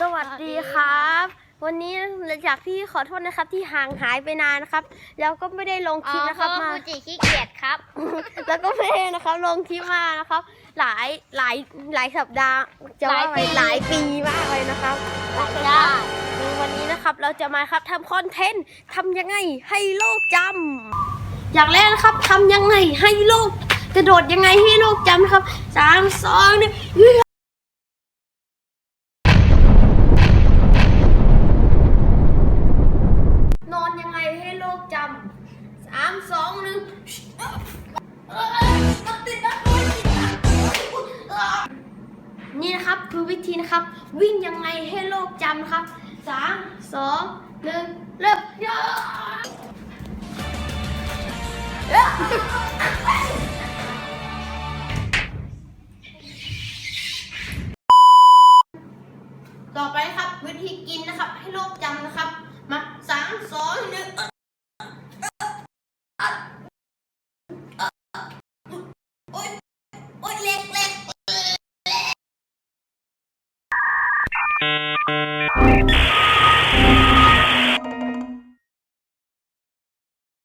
สวัสดีครับ วันนี้หลังจากที่ขอโทษนะครับที่ห่างหายไปนานนะครับ แล้วก็ไม่ได้ลงคลิปนะครับอ๋อเพมาราะว่าฟูจิขี้เกียจครับ แล้วก็ไม่ได้นะครับลงคลิปมานะครับ หลายหลายหลายสัปดาห์จะว่าไปหหลาลายยปีปีมากเลยนะครับหลายโอเคชาครับติวันนี้นะครับเราจะมาครับทำคอนเทนต์ทำยังไงให้โลกจำอย่างแรกนะครับทำยังไงให้โลกกระโดดยังไงให้โลกจำนะครับสามสองหนึ่ง นอนยังไง ให้โลกจำสามสองหนึ่งนี่นะครับคือวิธีนะครับ วิ่งยังไงให้โลกจำครับสามสองหนึ่งเริ่มยต่อไปครับวิธีกินนะครับ ให้โลกจำนะครับ Thank you.